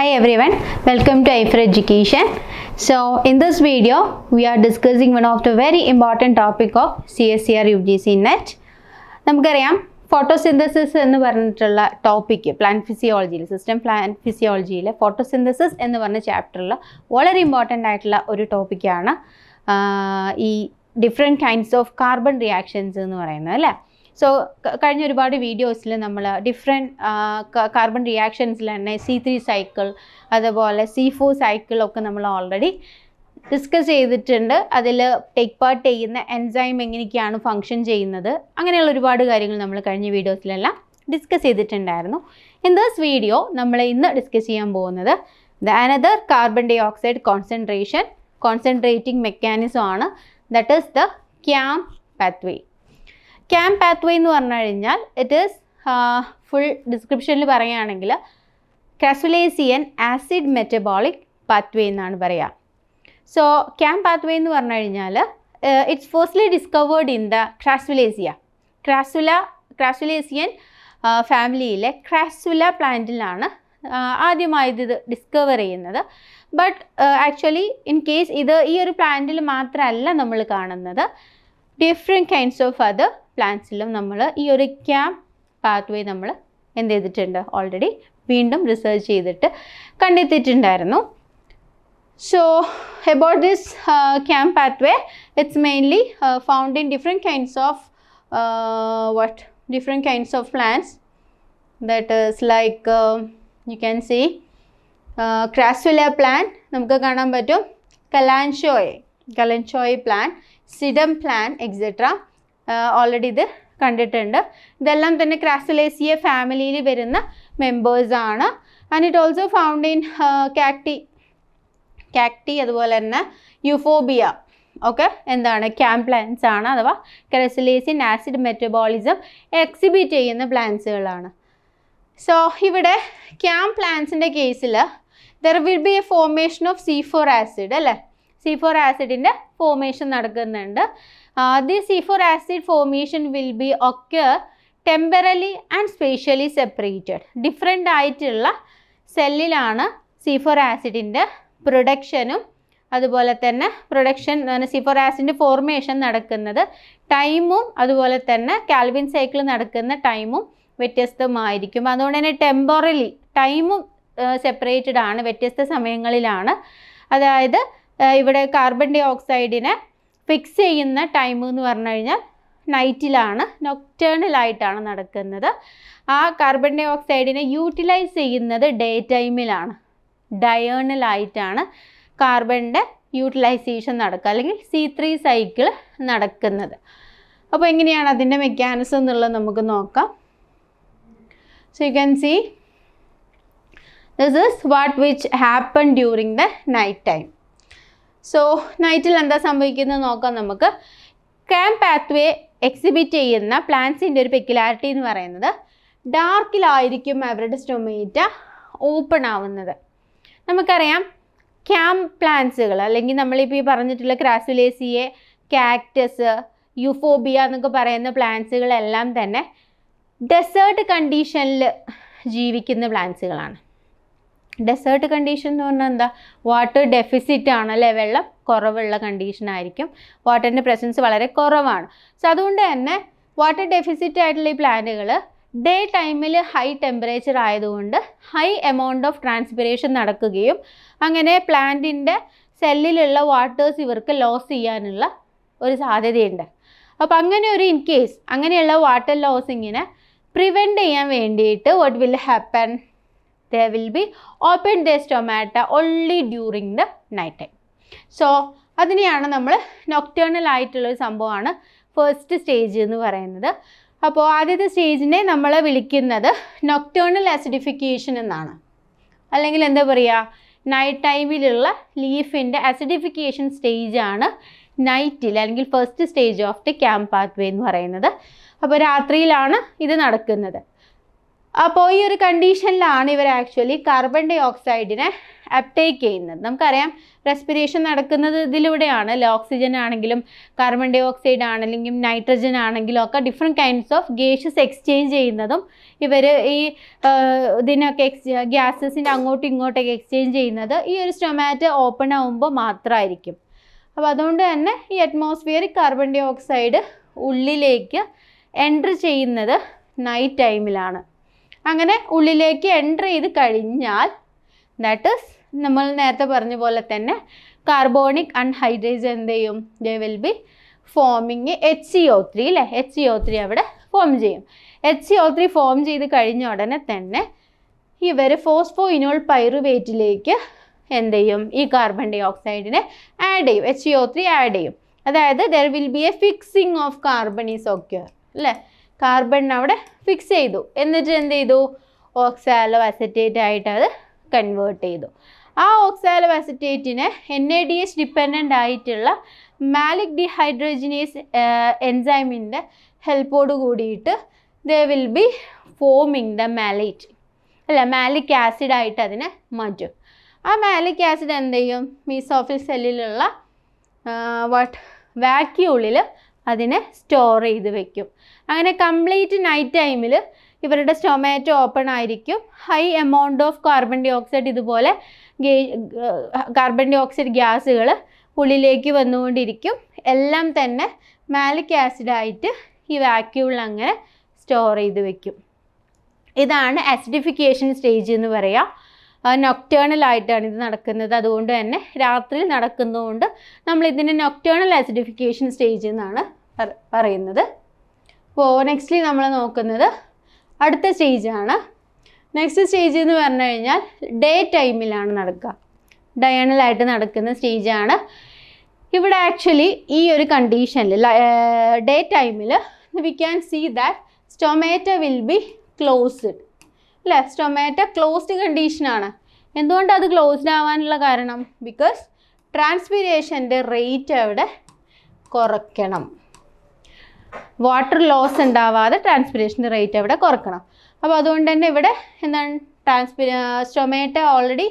Hi everyone, welcome to IFR Education. So in this video, we are discussing one of the very important topic of CSCR UGC NET. നമുക്കറിയാം photosynthesis എന്ന് പറഞ്ഞിട്ടുള്ള topic plant ഫിസിയോളജിയിൽ system plant ഫിസിയോളജിയിൽ photosynthesis എന്ന് പറഞ്ഞ ചാപ്റ്ററിൽ വളരെ important ആയിട്ടുള്ള ഒരു ടോപ്പിക്കാണ് ഈ different kinds of carbon reactions എന്ന് പറയുന്നത് അല്ലേ സോ കഴിഞ്ഞ ഒരുപാട് വീഡിയോസിൽ നമ്മൾ ഡിഫറെന്റ് കാർബൺ റിയാക്ഷൻസിൽ തന്നെ സി ത്രീ സൈക്കിൾ അതുപോലെ സി ഫോർ സൈക്കിൾ ഒക്കെ നമ്മൾ ഓൾറെഡി ഡിസ്കസ് ചെയ്തിട്ടുണ്ട്. അതിൽ ടേക്ക് പാർട്ട് ചെയ്യുന്ന എൻസൈം എങ്ങനെയൊക്കെയാണ് ഫങ്ഷൻ ചെയ്യുന്നത്? അങ്ങനെയുള്ള ഒരുപാട് കാര്യങ്ങൾ നമ്മൾ കഴിഞ്ഞ വീഡിയോസിലെല്ലാം ഡിസ്കസ് ചെയ്തിട്ടുണ്ടായിരുന്നു. ഇൻ ദിസ് വീഡിയോ നമ്മൾ ഇന്ന് ഡിസ്കസ് ചെയ്യാൻ പോകുന്നത് the another carbon dioxide concentration concentrating mechanism ആണ്. That is the CAM pathway CAM pathway എന്ന് പറഞ്ഞു കഴിഞ്ഞാൽ ഇറ്റ് ഈസ് ഫുൾ ഡിസ്ക്രിപ്ഷനിൽ പറയുകയാണെങ്കിൽ ക്രാസുലേസിയൻ ആസിഡ് മെറ്റബോളിക് പാത്വേ എന്നാണ് പറയുക. സോ ക്യാം പാത്വേ എന്ന് പറഞ്ഞു കഴിഞ്ഞാൽ it's firstly discovered in the Crassulaceae Crassula Crassulacean ഫാമിലിയിലെ ക്രാസുല പ്ലാന്റിലാണ് ആദ്യമായത് ഇത് ഡിസ്കവർ ചെയ്യുന്നത്. ബട്ട് ആക്ച്വലി ഇൻ കേസ് ഇത് ഈ ഒരു പ്ലാന്റിൽ മാത്രമല്ല നമ്മൾ കാണുന്നത് ഡിഫറെന്റ് കൈൻഡ്സ് ഓഫ് അതർ പ്ലാന്റ്സിലും നമ്മൾ ഈ ഒരു ക്യാമ്പ് പാത്വേ നമ്മൾ എന്ത് ചെയ്തിട്ടുണ്ട്? ഓൾറെഡി വീണ്ടും റിസർച്ച് ചെയ്തിട്ട് കണ്ടെത്തിയിട്ടുണ്ടായിരുന്നു. So about this camp pathway it's mainly found in different kinds of what different kinds of plants that is like you can see Crassula plant നമുക്ക് കാണാൻ പറ്റും. Kalanchoe Kalanchoe plant Sedum plant etcetera already ഇത് കണ്ടിട്ടുണ്ട്. ഇതെല്ലാം തന്നെ ക്രാസുലേസിയ ഫാമിലിയിൽ വരുന്ന മെമ്പേഴ്സാണ് and it also found in cacti cacti അതുപോലെ തന്നെ യുഫോബിയ ഒക്കെ എന്താണ്? ക്യാമ്പ് പ്ലാന്റ്സ് ആണ് അഥവാ ക്രസിലേസിൻ ആസിഡ് മെറ്റബോളിസം എക്സിബിറ്റ് ചെയ്യുന്ന പ്ലാന്റ്സുകളാണ് സോ ഇവിടെ ക്യാമ്പ് പ്ലാന്റ്സിന്റെ കേസിൽ there will be a formation of C four acid അല്ലേ? സി ഫോർ ആസിഡിന്റെ ഫോർമേഷൻ നടക്കുന്നുണ്ട്. The C four acid formation will be ഒക്കെ temporally and spatially separated different ആയിട്ടുള്ള സെല്ലിലാണ് സി ഫോർ ആസിഡിന്റെ പ്രൊഡക്ഷനും അതുപോലെ തന്നെ പ്രൊഡക്ഷൻ സിഫോർ ആസിഡിന്റെ ഫോർമേഷൻ നടക്കുന്നത് ടൈമും അതുപോലെ തന്നെ കാൽവിൻ സൈക്കിൾ നടക്കുന്ന ടൈമും വ്യത്യസ്തമായിരിക്കും. അതുകൊണ്ട് തന്നെ ടെമ്പറലി ടൈമും സെപ്പറേറ്റഡ് ആണ് വ്യത്യസ്ത സമയങ്ങളിലാണ്. അതായത് ഇവിടെ കാർബൺ ഡൈ ഓക്സൈഡിനെ ഫിക്സ് ചെയ്യുന്ന ടൈം എന്ന് പറഞ്ഞു കഴിഞ്ഞാൽ നൈറ്റിലാണ് നൊക്ടേണലായിട്ടാണ് നടക്കുന്നത്. ആ കാർബൺ ഡൈ ഓക്സൈഡിനെ യൂട്ടിലൈസ് ചെയ്യുന്നത് ഡേ ടൈമിലാണ് ഡയേണലായിട്ടാണ് കാർബണിന്റെ യൂട്ടിലൈസേഷൻ നടക്കുക അല്ലെങ്കിൽ സി ത്രീ സൈക്കിൾ നടക്കുന്നത്. അപ്പോൾ എങ്ങനെയാണ് അതിന്റെ മെക്കാനിസം എന്നുള്ളത് നമുക്ക് നോക്കാം. So you can see this is what which happen during the night time so നൈറ്റിൽ എന്താ സംഭവിക്കുന്നത് നോക്കാം നമുക്ക്. ക്യാം പാത്വേ എക്സിബിറ്റ് ചെയ്യുന്ന പ്ലാന്റ്സിന്റെ ഒരു പെക്യുലാരിറ്റി എന്ന് പറയുന്നത് ഡാർക്കിലായിരിക്കും അവരുടെ സ്റ്റൊമേറ്റ ഓപ്പൺ ആവുന്നത്. നമുക്കറിയാം ക്യാം പ്ലാന്റ്സുകൾ അല്ലെങ്കിൽ നമ്മളിപ്പോൾ ഈ പറഞ്ഞിട്ടുള്ള ക്രാസുലേസിയെ കാക്ടസ് യുഫോബിയ എന്നൊക്കെ പറയുന്ന പ്ലാന്റ്സുകളെല്ലാം തന്നെ ഡെസേർട്ട് കണ്ടീഷനിൽ ജീവിക്കുന്ന പ്ലാന്റ്സുകളാണ് ഡെസേർട്ട് കണ്ടീഷൻ എന്ന് പറഞ്ഞാൽ എന്താ? വാട്ടർ ഡെഫിസിറ്റ് ആണ് അല്ലേ വെള്ളം കുറവുള്ള കണ്ടീഷൻ ആയിരിക്കും. വാട്ടറിന്റെ പ്രസൻസ് വളരെ കുറവാണ്. സോ അതുകൊണ്ട് തന്നെ വാട്ടർ ഡെഫിസിറ്റ് ആയിട്ടുള്ള ഈ പ്ലാന്റുകൾ ഡേ ടൈമിൽ ഹൈ ടെമ്പറേച്ചർ ആയതുകൊണ്ട് ഹൈ എമൗണ്ട് ഓഫ് ട്രാൻസ്പിറേഷൻ നടക്കുകയും അങ്ങനെ പ്ലാന്റിന്റെ സെല്ലിലുള്ള വാട്ടേഴ്സ് ഇവർക്ക് ലോസ് ചെയ്യാനുള്ള ഒരു സാധ്യതയുണ്ട്. അപ്പോൾ അങ്ങനെ ഒരു ഇൻ കേസ് അങ്ങനെയുള്ള വാട്ടർ ലോസിങ്ങിനെ പ്രിവെന്റ് ചെയ്യാൻ വേണ്ടിയിട്ട് what will happen the will be open their stomata only during the night time. So അതിനെയാണ് നമ്മൾ നൊക്ടേണൽ ആയിട്ടുള്ളൊരു സംഭവമാണ് ഫസ്റ്റ് സ്റ്റേജ് എന്ന് പറയുന്നത്. അപ്പോൾ ആദ്യത്തെ സ്റ്റേജിനെ നമ്മൾ വിളിക്കുന്നത് നൊക്ടേണൽ അസിഡിഫിക്കേഷൻ എന്നാണ്. അല്ലെങ്കിൽ എന്താ പറയുക നൈറ്റ് ടൈമിലുള്ള ലീഫിന്റെ അസിഡിഫിക്കേഷൻ സ്റ്റേജാണ് നൈറ്റിൽ അല്ലെങ്കിൽ ഫസ്റ്റ് സ്റ്റേജ് ഓഫ് ദി ക്യാമ്പ് പാത്വേ എന്ന് പറയുന്നത്. അപ്പോൾ രാത്രിയിലാണ് ഇത് നടക്കുന്നത്. അപ്പോൾ ഈ ഒരു കണ്ടീഷനിലാണ് ഇവർ ആക്ച്വലി കാർബൺ ഡൈ ഓക്സൈഡിനെ അപ്ടേക്ക് ചെയ്യുന്നത്. നമുക്കറിയാം റെസ്പിറേഷൻ നടക്കുന്നത് ഇതിലൂടെയാണ്. അല്ലെ? ഓക്സിജൻ ആണെങ്കിലും കാർബൺ ഡൈ ഓക്സൈഡ് ആണെങ്കിലും നൈട്രജൻ ആണെങ്കിലും ഒക്കെ different kinds of gases exchange ചെയ്യുന്നതും ഇവർ ഈ ഇതിനൊക്കെ എക്സ് ഗ്യാസസിന്റെ അങ്ങോട്ടും ഇങ്ങോട്ടൊക്കെ എക്സ്ചേഞ്ച് ചെയ്യുന്നത് ഈ ഒരു സ്റ്റൊമാറ്റോ ഓപ്പൺ ആകുമ്പോൾ മാത്രമായിരിക്കും അപ്പോൾ അതുകൊണ്ട് തന്നെ ഈ അറ്റ്മോസ്ഫിയറിക് കാർബൺ ഡൈ ഓക്സൈഡ് ഉള്ളിലേക്ക് എൻട്രി ചെയ്യുന്നത് നൈറ്റ് ടൈമിലാണ് അങ്ങനെ ഉള്ളിലേക്ക് എന്റർ ചെയ്ത് കഴിഞ്ഞാൽ ദാറ്റ് ഇസ് നമ്മൾ നേരത്തെ പറഞ്ഞ പോലെ തന്നെ കാർബോണിക് അൺഹൈഡ്രേസ് എന്ത് ചെയ്യും? They will be forming H C O three അല്ലേ എച്ച് സി ഒ ത്രീ അവിടെ ഫോം ചെയ്യും. H C O three form ചെയ്ത് കഴിഞ്ഞ ഉടനെ തന്നെ ഇവർ ഫോസ്ഫോ ഇനോൾ പൈറുവേറ്റിലേക്ക് എന്ത് ചെയ്യും? ഈ കാർബൺ ഡൈ ഓക്സൈഡിനെ ആഡ് ചെയ്യും. H C O three add ചെയ്യും. അതായത് there will be a fixing of carbon is occur അല്ലേ കാർബൺ അവിടെ ഫിക്സ് ചെയ്തു. എന്നിട്ട് എന്ത് ചെയ്തു? ഓക്സാലോ അസറ്റേറ്റ് ആയിട്ട് അത് കൺവേർട്ട് ചെയ്തു. ആ ഓക്സാലോ അസറ്റേറ്റിന് N A D H dependent ആയിട്ടുള്ള മാലിക് ഡിഹൈഡ്രോജിനേസ് എൻസൈമിന്റെ ഹെൽപ്പോട് കൂടിയിട്ട് they will be forming the malate അല്ല മാലിക് ആസിഡ് ആയിട്ട് അതിനെ മാറ്റും. ആ മാലിക് ആസിഡ് എന്ത് ചെയ്യും? മീസോഫിൽ സെല്ലിലുള്ള വാട്ട് വാക്യൂളിൽ അതിനെ സ്റ്റോർ ചെയ്ത് വെക്കും. അങ്ങനെ കംപ്ലീറ്റ് നൈറ്റ് ടൈമിൽ ഇവരുടെ സ്റ്റൊമാറ്റോ ഓപ്പൺ ആയിരിക്കും. High amount of carbon dye oxide ഇതുപോലെ കാർബൺ ഡൈ ഓക്സൈഡ് ഗ്യാസുകൾ ഉള്ളിലേക്ക് വന്നുകൊണ്ടിരിക്കും. എല്ലാം തന്നെ മാലിക് ആസിഡായിട്ട് ഈ വാക്യൂളിൽ അങ്ങനെ സ്റ്റോർ ചെയ്ത് വെക്കും. ഇതാണ് ആസിഡിഫിക്കേഷൻ സ്റ്റേജ് എന്ന് പറയാം. നൊക്റ്റേണൽ ആയിട്ടാണ് ഇത് നടക്കുന്നത്. അതുകൊണ്ട് തന്നെ രാത്രിയിൽ നടക്കുന്നതുകൊണ്ട് നമ്മൾ ഇതിനെ നൊക്ടേണൽ ആസിഡിഫിക്കേഷൻ സ്റ്റേജ് എന്നാണ് പറയുന്നത്. അപ്പോൾ നെക്സ്റ്റ്ലി നമ്മൾ നോക്കുന്നത് അടുത്ത സ്റ്റേജാണ് നെക്സ്റ്റ് സ്റ്റേജ് എന്ന് പറഞ്ഞു കഴിഞ്ഞാൽ ഡേ ടൈമിലാണ് നടക്കുക. ഡയണലായിട്ട് നടക്കുന്ന സ്റ്റേജാണ് ഇവിടെ ആക്ച്വലി ഈ ഒരു കണ്ടീഷനിൽ ഡേ ടൈമിൽ we can see that stomata will be closed അല്ലേ? സ്റ്റൊമാറ്റ ക്ലോസ്ഡ് കണ്ടീഷനാണ് എന്തുകൊണ്ട് അത് ക്ലോസ്ഡ് ആവാനുള്ള കാരണം? ബിക്കോസ് ട്രാൻസ്പിരേഷന്റെ റേറ്റ് അവിടെ കുറയ്ക്കണം. വാട്ടർ ലോസ് ഉണ്ടാവാതെ ട്രാൻസ്പിരേഷന്റെ റേറ്റ് അവിടെ കുറക്കണം. അപ്പോൾ അതുകൊണ്ട് തന്നെ ഇവിടെ എന്താണ് ട്രാൻസ്പിര സ്റ്റൊമാറ്റ ഓൾറെഡി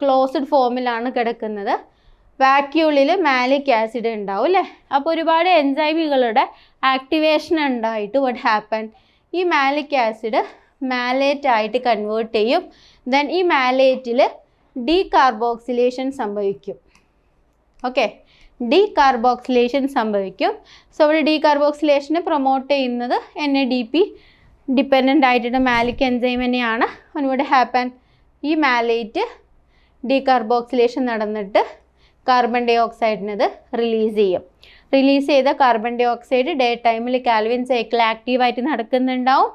ക്ലോസ്ഡ് ഫോമിലാണ് കിടക്കുന്നത്. വാക്യൂളിൽ മാലിക് ആസിഡ് ഉണ്ടാവും അല്ലേ? അപ്പോൾ ഒരുപാട് എൻസൈമുകളുടെ ആക്ടിവേഷൻ ഉണ്ടായിട്ട് വട്ട് ഹാപ്പൻ ഈ മാലിക് ആസിഡ് മാലേറ്റ് ആയിട്ട് കൺവേർട്ട് ചെയ്യും. ദെൻ ഈ മാലേറ്റിൽ ഡീകാർബോക്സിലേഷൻ സംഭവിക്കും. ഓക്കെ ഡീകാർബോക്സിലേഷൻ സംഭവിക്കും. സോ ഇവിടെ ഡീകാർബോക്സിലേഷനെ പ്രൊമോട്ട് ചെയ്യുന്നത് N A D P dependent ആയിട്ടുള്ള മാലിക് എൻസൈം തന്നെയാണ്. അതിനോട് ഹാപ്പൻ ഈ മാലേറ്റ് ഡീകാർബോക്സിലേഷൻ നടന്നിട്ട് കാർബൺ ഡൈ ഓക്സൈഡിനത് റിലീസ് ചെയ്യും. റിലീസ് ചെയ്ത കാർബൺ ഡൈ ഓക്സൈഡ് ഡേ ടൈമിൽ കാൽവിൻ സൈക്കിൾ ആക്റ്റീവായിട്ട് നടക്കുന്നുണ്ടാവും.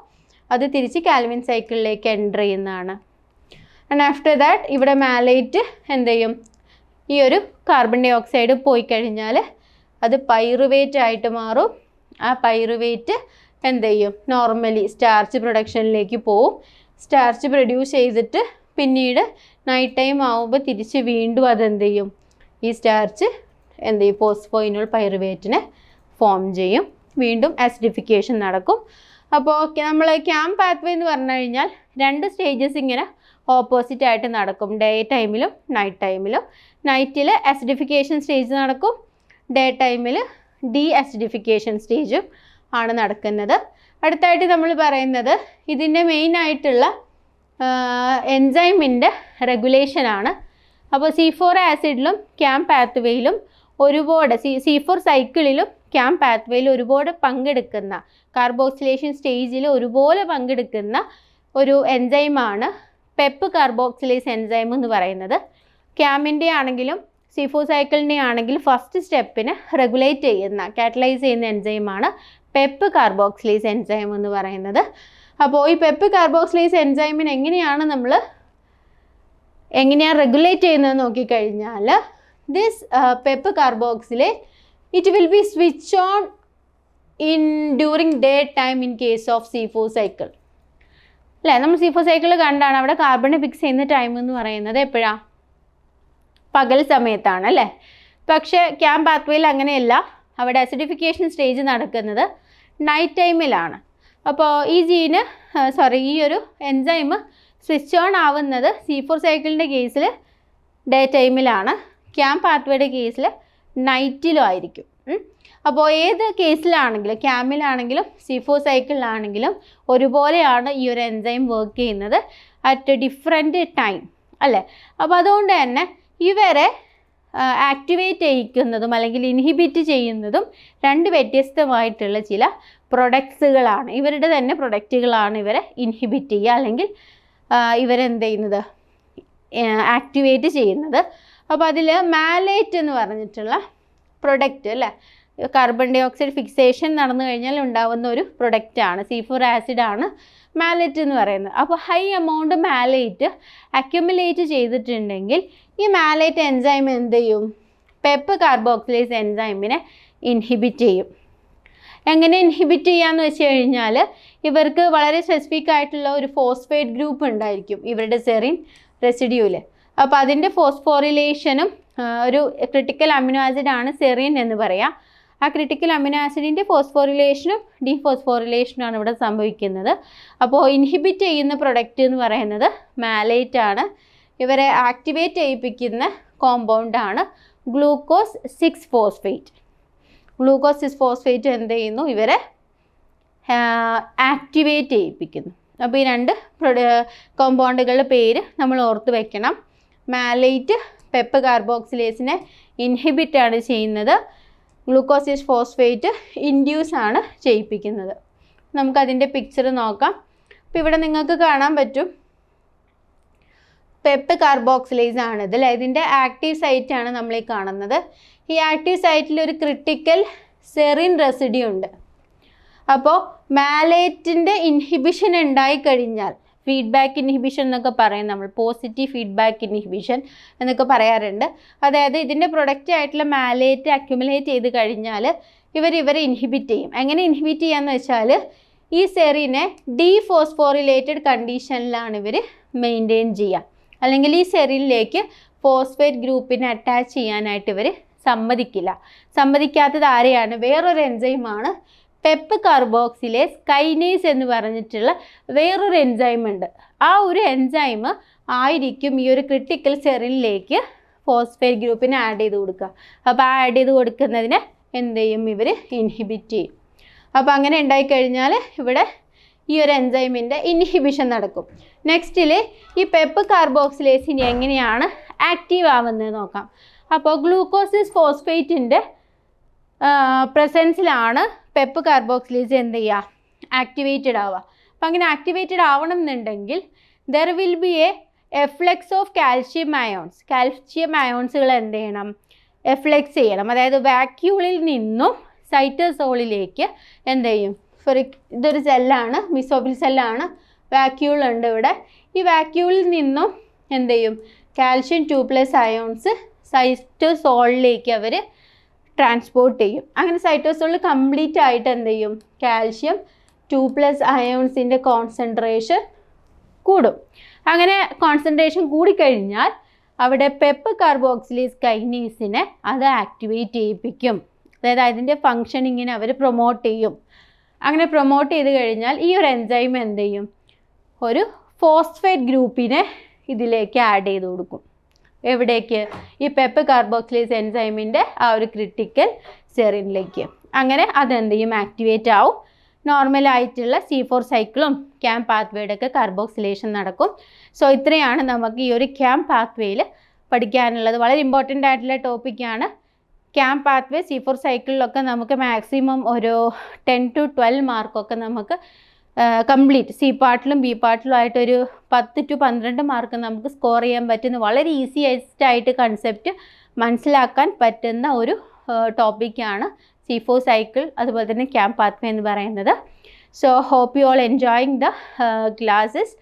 അത് തിരിച്ച് കാൽവിൻ സൈക്കിളിലേക്ക് എന്റർ ചെയ്യുന്നതാണ്. ആൻഡ് ആഫ്റ്റർ ദാറ്റ് ഇവിടെ മാലേറ്റ് എന്ത് ചെയ്യും? ഈ ഒരു കാർബൺ ഡൈ ഓക്സൈഡ് പോയി കഴിഞ്ഞാൽ അത് പൈറുവേറ്റ് ആയിട്ട് മാറും. ആ പൈറുവേറ്റ് എന്ത് ചെയ്യും? നോർമലി സ്റ്റാർച്ച് പ്രൊഡക്ഷനിലേക്ക് പോവും. സ്റ്റാർച്ച് പ്രൊഡ്യൂസ് ചെയ്തിട്ട് പിന്നീട് നൈറ്റ് ടൈം ആവുമ്പോൾ തിരിച്ച് വീണ്ടും അതെന്ത് ചെയ്യും? ഈ സ്റ്റാർച്ച് എന്ത് ചെയ്യും? പോസ്ഫോയിനോൾ പൈറുവേറ്റിനെ ഫോം ചെയ്യും. വീണ്ടും ആസിഡിഫിക്കേഷൻ നടക്കും. അപ്പോൾ നമ്മൾ ക്യാമ്പ് പാത്വേ എന്ന് പറഞ്ഞു കഴിഞ്ഞാൽ രണ്ട് സ്റ്റേജസ് ഇങ്ങനെ ഓപ്പോസിറ്റ് ആയിട്ട് നടക്കും. ഡേ ടൈമിലും നൈറ്റ് ടൈമിലും നൈറ്റിൽ അസിഡിഫിക്കേഷൻ സ്റ്റേജ് നടക്കും. ഡേ ടൈമിൽ ഡി അസിഡിഫിക്കേഷൻ സ്റ്റേജും ആണ് നടക്കുന്നത്. അടുത്തായിട്ട് നമ്മൾ പറയുന്നത് ഇതിന്റെ മെയിൻ ആയിട്ടുള്ള എൻസൈമിന്റെ റെഗുലേഷനാണ് അപ്പോൾ സി ഫോർ ആസിഡിലും ക്യാം പാത്വേയിലും ഒരുപാട് സി സി ഫോർ സൈക്കിളിലും ക്യാം പാത്വേയിൽ ഒരുപാട് പങ്കെടുക്കുന്ന കാർബോക്സിലേഷൻ സ്റ്റേജിൽ ഒരുപോലെ പങ്കെടുക്കുന്ന ഒരു എൻസൈമാണ് പെപ്പ് കാർബോക്സിലേസ് എൻസൈം എന്ന് പറയുന്നത്. ക്യാമിന്റെ ആണെങ്കിലും സിഫോ സൈക്കിളിന്റെ ആണെങ്കിൽ ഫസ്റ്റ് സ്റ്റെപ്പിന് റെഗുലേറ്റ് ചെയ്യുന്ന കാറ്റലൈസ് ചെയ്യുന്ന എൻസൈമാണ് പെപ്പ് കാർബോക്സിലേസ് എൻസൈം എന്ന് പറയുന്നത്. അപ്പോൾ ഈ പെപ്പ് കാർബോക്സിലേസ് എൻസൈമിന് എങ്ങനെയാണ് നമ്മൾ എങ്ങനെയാണ് റെഗുലേറ്റ് ചെയ്യുന്നത് നോക്കിക്കഴിഞ്ഞാൽ this PEP carboxylate it will be switch on in during day time in case of C cycle അല്ലേ? നമ്മൾ സി ഫോർ സൈക്കിൾ കണ്ടാണ് അവിടെ കാർബൺ ഫിക്സ് ചെയ്യുന്ന ടൈം എന്ന് പറയുന്നത് എപ്പോഴാണ് പകൽ സമയത്താണ് അല്ലേ? പക്ഷേ ക്യാമ്പ് പാത്വേയിൽ അങ്ങനെയല്ല. അവിടെ അസിഡിഫിക്കേഷൻ സ്റ്റേജ് നടക്കുന്നത് നൈറ്റ് ടൈമിലാണ് അപ്പോൾ ഈ ജീന് സോറി ഈ ഒരു എൻസൈം സ്വിച്ച് ഓൺ ആവുന്നത് സി ഫോർ സൈക്കിളിന്റെ കേസിൽ ഡേ ടൈമിലാണ് ക്യാമ്പ് പാത്വേയുടെ കേസിൽ നൈറ്റിലും ആയിരിക്കും. അപ്പോൾ ഏത് കേസിലാണെങ്കിലും ക്യാമിലാണെങ്കിലും സിഫോ സൈക്കിളിലാണെങ്കിലും ഒരുപോലെയാണ് ഈ ഒരു എൻസൈം വർക്ക് ചെയ്യുന്നത് അറ്റ് ഡിഫറെന്റ് ടൈം അല്ലേ? അപ്പോൾ അതുകൊണ്ട് തന്നെ ഇവരെ ആക്ടിവേറ്റ് ചെയ്യിക്കുന്നതും അല്ലെങ്കിൽ ഇൻഹിബിറ്റ് ചെയ്യുന്നതും രണ്ട് വ്യത്യസ്തമായിട്ടുള്ള ചില പ്രൊഡക്ട്സുകളാണ് ഇവരുടെ തന്നെ പ്രൊഡക്റ്റുകളാണ് ഇവരെ ഇൻഹിബിറ്റ് ചെയ്യുക അല്ലെങ്കിൽ ഇവരെന്ത് ചെയ്യുന്നത് ആക്ടിവേറ്റ് ചെയ്യുന്നത്. അപ്പോൾ അതിൽ മാലേറ്റ് എന്ന് പറഞ്ഞിട്ടുള്ള പ്രൊഡക്റ്റ് അല്ലേ? കാർബൺ ഡൈ ഓക്സൈഡ് ഫിക്സേഷൻ നടന്നു കഴിഞ്ഞാൽ ഉണ്ടാകുന്ന ഒരു പ്രൊഡക്റ്റാണ് സി ഫോർ ആസിഡ് ആണ് മാലേറ്റ് എന്ന് പറയുന്നത്. അപ്പോൾ ഹൈ എമൗണ്ട് മാലേറ്റ് അക്യുമുലേറ്റ് ചെയ്തിട്ടുണ്ടെങ്കിൽ ഈ മാലേറ്റ് എൻസൈം എന്ത് ചെയ്യും? പെപ്പ് കാർബോക്സിലേസ് എൻസൈമിനെ ഇൻഹിബിറ്റ് ചെയ്യും. എങ്ങനെ ഇൻഹിബിറ്റ് ചെയ്യാന്ന് വെച്ച് കഴിഞ്ഞാൽ ഇവർക്ക് വളരെ സ്പെസിഫിക് ആയിട്ടുള്ള ഒരു ഫോസ്ഫേറ്റ് ഗ്രൂപ്പ് ഉണ്ടായിരിക്കും ഇവരുടെ സെറിൻ റെസിഡ്യൂവിൽ അപ്പോൾ അതിന്റെ ഫോസ്ഫോറിലേഷനും ഒരു ക്രിട്ടിക്കൽ അമിനോ ആസിഡാണ് സെറിൻ എന്ന് പറയാം. ആ ക്രിട്ടിക്കൽ അമിനോ ആസിഡിന്റെ ഫോസ്ഫോറിലേഷനും ഡീഫോസ്ഫോറിലേഷനും ആണ് ഇവിടെ സംഭവിക്കുന്നത്. അപ്പോൾ ഇൻഹിബിറ്റ് ചെയ്യുന്ന പ്രൊഡക്റ്റ് എന്ന് പറയുന്നത് മാലേറ്റ് ആണ്. ഇവരെ ആക്ടിവേറ്റ് ചെയ്യിപ്പിക്കുന്ന കോമ്പൗണ്ടാണ് glucose six phosphate glucose six phosphate എന്ത് ചെയ്യുന്നു? ഇവരെ ആക്ടിവേറ്റ് ചെയ്യിപ്പിക്കുന്നു. അപ്പോൾ ഈ രണ്ട് കോമ്പൗണ്ടുകളുടെ പേര് നമ്മൾ ഓർത്ത് വെക്കണം. മാലേറ്റ് പെപ്പ് കാർബോക്സിലേസിനെ ഇൻഹിബിറ്റാണ് ചെയ്യുന്നത്. ഗ്ലൂക്കോസിസ് ഫോസ്ഫേറ്റ് ഇൻഡ്യൂസ് ആണ് ചെയ്യിപ്പിക്കുന്നത്. നമുക്കതിന്റെ പിക്ചർ നോക്കാം. അപ്പോൾ ഇവിടെ നിങ്ങൾക്ക് കാണാൻ പറ്റും. പെപ്പ് കാർബോക്സിലേസ് ആണ് ഇതിൽ ഇതിന്റെ ആക്റ്റീവ് സൈറ്റ് ആണ് നമ്മൾ ഈ കാണുന്നത്. ഈ ആക്റ്റീവ് സൈറ്റിൽ ഒരു ക്രിട്ടിക്കൽ സെറിൻ റെസിഡ്യൂ ഉണ്ട്. അപ്പോൾ മാലേറ്റിന്റെ ഇൻഹിബിഷൻ ഉണ്ടായിക്കഴിഞ്ഞാൽ ഫീഡ്ബാക്ക് ഇൻഹിബിഷൻ എന്നൊക്കെ പറയും നമ്മൾ പോസിറ്റീവ് ഫീഡ്ബാക്ക് ഇൻഹിബിഷൻ എന്നൊക്കെ പറയാറുണ്ട്. അതായത് ഇതിന്റെ പ്രൊഡക്റ്റ് ആയിട്ടുള്ള മാലേറ്റ് അക്യുമുലേറ്റ് ചെയ്ത് കഴിഞ്ഞാൽ ഇവർ ഇവരെ ഇൻഹിബിറ്റ് ചെയ്യും. എങ്ങനെ ഇൻഹിബിറ്റ് ചെയ്യാന്ന് വെച്ചാൽ ഈ സെറിനെ ഡീഫോസ്ഫോറിലേറ്റഡ് കണ്ടീഷനിലാണ് ഇവർ മെയിന്റെയിൻ ചെയ്യുക. അല്ലെങ്കിൽ ഈ സെറിനിലേക്ക് ഫോസ്ഫേറ്റ് ഗ്രൂപ്പിനെ അറ്റാച്ച് ചെയ്യാനായിട്ട് ഇവർ സമ്മതിക്കില്ല. സമ്മതിക്കാത്തത് ആരെയാണ്? വേറൊരു എൻസൈമാണ് പെപ്പ് കാർബോക്സിലേസ് കൈനേസ് എന്ന് പറഞ്ഞിട്ടുള്ള വേറൊരു എൻസൈം ഉണ്ട്. ആ ഒരു എൻസൈം ആയിരിക്കും ഈ ഒരു ക്രിട്ടിക്കൽ സെറിനിലേക്ക് ഫോസ്ഫേറ്റ് ഗ്രൂപ്പിന് ആഡ് ചെയ്ത് കൊടുക്കുക. അപ്പോൾ ആ ആഡ് ചെയ്ത് കൊടുക്കുന്നതിന് എന്ത് ചെയ്യും? ഇവർ ഇൻഹിബിറ്റ് ചെയ്യും. അപ്പോൾ അങ്ങനെ ഉണ്ടായിക്കഴിഞ്ഞാൽ ഇവിടെ ഈ ഒരു എൻസൈമിന്റെ ഇൻഹിബിഷൻ നടക്കും. നെക്സ്റ്റിൽ ഈ പെപ്പ് കാർബോക്സിലേസിന് എങ്ങനെയാണ് ആക്റ്റീവ് ആവുന്നത് നോക്കാം. അപ്പോൾ ഗ്ലൂക്കോസിസ് ഫോസ്ഫേറ്റിന്റെ പ്രസൻസിലാണ് പെപ്പ് കാർബോക്സിലേസ് എന്ത് ചെയ്യുക ആക്ടിവേറ്റഡ് ആവുക. അപ്പം അങ്ങനെ ആക്ടിവേറ്റഡ് ആവണം എന്നുണ്ടെങ്കിൽ there will be a efflux of calcium ions calcium അയോൺസുകൾ എന്ത് ചെയ്യണം? എഫ്ലെക്സ് ചെയ്യണം. അതായത് വാക്യൂളിൽ നിന്നും സൈറ്റസോളിലേക്ക് എന്ത് ചെയ്യും? ഫോർ ഇതൊരു സെല്ലാണ് മിസോബിൽ സെല്ലാണ് വാക്യൂൾ ഉണ്ട് ഇവിടെ. ഈ വാക്യൂളിൽ നിന്നും എന്ത് ചെയ്യും? കാൽഷ്യം ടു പ്ലസ് അയോൺസ് സൈറ്റസോളിലേക്ക് അവർ ട്രാൻസ്പോർട്ട് ചെയ്യും. അങ്ങനെ സൈറ്റോസോളിൽ കംപ്ലീറ്റ് ആയിട്ട് എന്ത് ചെയ്യും? കാൽഷ്യം ടു പ്ലസ് അയോൺസിന്റെ കോൺസെൻട്രേഷൻ കൂടും. അങ്ങനെ കോൺസെൻട്രേഷൻ കൂടിക്കഴിഞ്ഞാൽ അവിടെ പെപ്പ് കാർബോക്സിലീസ് കൈനീസിനെ അത് ആക്ടിവേറ്റ് ചെയ്യിപ്പിക്കും. അതായത് അതിന്റെ ഫങ്ഷനിങ്ങിനെ അവർ പ്രൊമോട്ട് ചെയ്യും. അങ്ങനെ പ്രൊമോട്ട് ചെയ്ത് കഴിഞ്ഞാൽ ഈ ഒരു എൻസൈം എന്ത് ചെയ്യും? ഒരു ഫോസ്ഫേറ്റ് ഗ്രൂപ്പിനെ ഇതിലേക്ക് ആഡ് ചെയ്ത് കൊടുക്കും. എവിടേക്ക്? ഈ പെപ്പ് കാർബോക്സിലേസ് എൻസൈമിന്റെ ആ ഒരു ക്രിട്ടിക്കൽ സെറിനിലേക്ക് അങ്ങനെ അതെന്ത് ചെയ്യും? ആക്ടിവേറ്റ് ആവും. നോർമലായിട്ടുള്ള സി ഫോർ സൈക്കിളും ക്യാം പാത്വേയുടെ ഒക്കെ കാർബോക്സിലേഷൻ നടക്കും. സോ ഇത്രയാണ് നമുക്ക് ഈ ഒരു ക്യാം പാത്വേയിൽ പഠിക്കാനുള്ളത്. വളരെ ഇമ്പോർട്ടന്റ് ആയിട്ടുള്ള ടോപ്പിക്കാണ് ക്യാം പാത്വേ സി ഫോർ സൈക്കിളിലൊക്കെ നമുക്ക് മാക്സിമം ഒരു ടെൻ ടു ട്വൽവ് മാർക്കൊക്കെ നമുക്ക് കംപ്ലീറ്റ് സി പാർട്ടിലും ബി പാർട്ടിലും ആയിട്ടൊരു പത്ത് ടു പന്ത്രണ്ട് മാർക്ക് നമുക്ക് സ്കോർ ചെയ്യാൻ പറ്റുന്ന വളരെ ഈസി ആയിട്ട് കൺസെപ്റ്റ് മനസ്സിലാക്കാൻ പറ്റുന്ന ഒരു ടോപ്പിക്കാണ് സി ഫോർ സൈക്കിൾ അതുപോലെ തന്നെ ക്യാമ്പ് പാത്വേ എന്ന് പറയുന്നത്. So hope you all enjoying the classes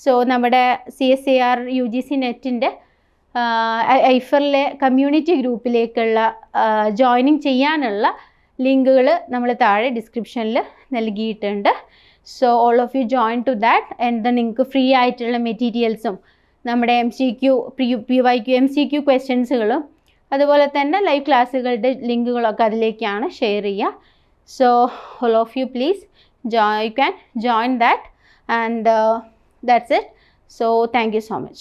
so നമ്മുടെ C S A R U G C നെറ്റിന്റെ ഐഫറിലെ കമ്മ്യൂണിറ്റി ഗ്രൂപ്പിലേക്കുള്ള ജോയിനിങ് ചെയ്യാനുള്ള ലിങ്കുകൾ നമ്മൾ താഴെ ഡിസ്ക്രിപ്ഷനിൽ നൽകിയിട്ടുണ്ട്. So all of you join to that and then നിങ്ങൾക്ക് ഫ്രീ ആയിട്ടുള്ള മെറ്റീരിയൽസും നമ്മുടെ M C Q P Y Q M C Q Q ക്വസ്റ്റ്യൻസുകളും അതുപോലെ തന്നെ ലൈവ് ക്ലാസ്സുകളുടെ ലിങ്കുകളൊക്കെ അതിലേക്കാണ് ഷെയർ ചെയ്യുക. So all of you please you can join that and and that's it. So thank you so much.